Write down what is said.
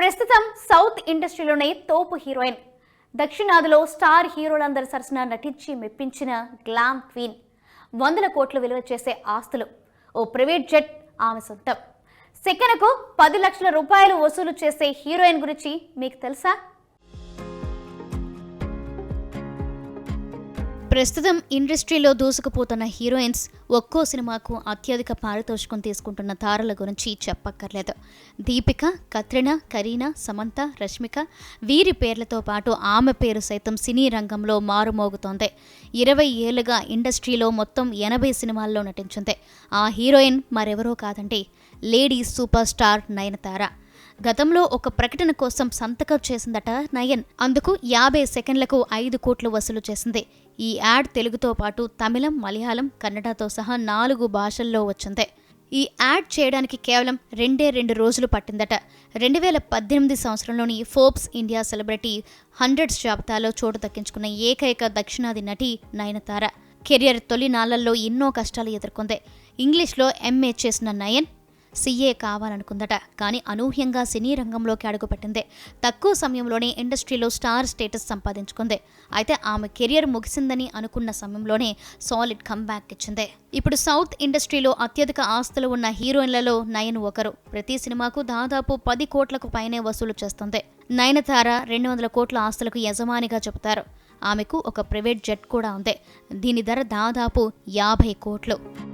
ప్రస్తుతం సౌత్ ఇండస్ట్రీలోనే తోపు హీరోయిన్. దక్షిణాదిలో స్టార్ హీరోలందరి సరసన నటించి మెప్పించిన గ్లామ్ క్వీన్. వందల కోట్లు విలువ చేసే ఆస్తులు. ఓ ప్రైవేట్ జెట్ ఆమె సొంతం. సెకనుకు పది లక్షల రూపాయలు వసూలు చేసే హీరోయిన్ గురించి మీకు తెలుసా? ప్రస్తుతం ఇండస్ట్రీలో దూసుకుపోతున్న హీరోయిన్స్ ఒక్కో సినిమాకు అత్యధిక పారితోషికం తీసుకుంటున్న తారల గురించి చెప్పక్కర్లేదు. దీపిక కత్రినా కరీనా సమంత రష్మిక వీరి పేర్లతో పాటు ఆమె పేరు సైతం సినీ రంగంలో మారుమోగుతోంది. ఇరవై ఏళ్ళుగా ఇండస్ట్రీలో మొత్తం ఎనభై సినిమాల్లో నటించింది. ఆ హీరోయిన్ మరెవరో కాదండి. Lady super star Nayanthara. గతంలో ఒక ప్రకటన కోసం సంతకం చేసిందట నయన్. అందుకు యాభై సెకండ్లకు ఐదు కోట్లు వసూలు చేసింది. ఈ యాడ్ తెలుగుతో పాటు తమిళం మలయాళం కన్నడతో సహా నాలుగు భాషల్లో వచ్చింది. ఈ యాడ్ చేయడానికి కేవలం రెండే రెండు రోజులు పట్టిందట. రెండు వేల పద్దెనిమిది సంవత్సరంలోని ఫోర్బ్స్ ఇండియా సెలబ్రిటీ హండ్రెడ్స్ జాబితాలో చోటు దక్కించుకున్న ఏకైక దక్షిణాది నటి నయనతార. కెరియర్ తొలి నాళ్ళలో ఎన్నో కష్టాలు ఎదుర్కొంది. ఇంగ్లీష్లో ఎంఏ చేసిన నయన్ సీఏ కావాలనుకుందట. కానీ అనూహ్యంగా సినీ రంగంలోకి అడుగుపెట్టింది. తక్కువ సమయంలోనే ఇండస్ట్రీలో స్టార్ స్టేటస్ సంపాదించుకుంది. అయితే ఆమె కెరియర్ ముగిసిందని అనుకున్న సమయంలోనే సాలిడ్ కమ్బ్యాక్ ఇచ్చింది. ఇప్పుడు సౌత్ ఇండస్ట్రీలో అత్యధిక ఆస్తులు ఉన్న హీరోయిన్లలో నయన్ ఒకరు. ప్రతి సినిమాకు దాదాపు పది కోట్లకు పైనే వసూలు చేస్తుంది. నయనతార రెండు వందల కోట్ల ఆస్తులకు యజమానిగా చెబుతారు. ఆమెకు ఒక ప్రైవేట్ జెట్ కూడా ఉంది. దీని ధర దాదాపు యాభై కోట్లు.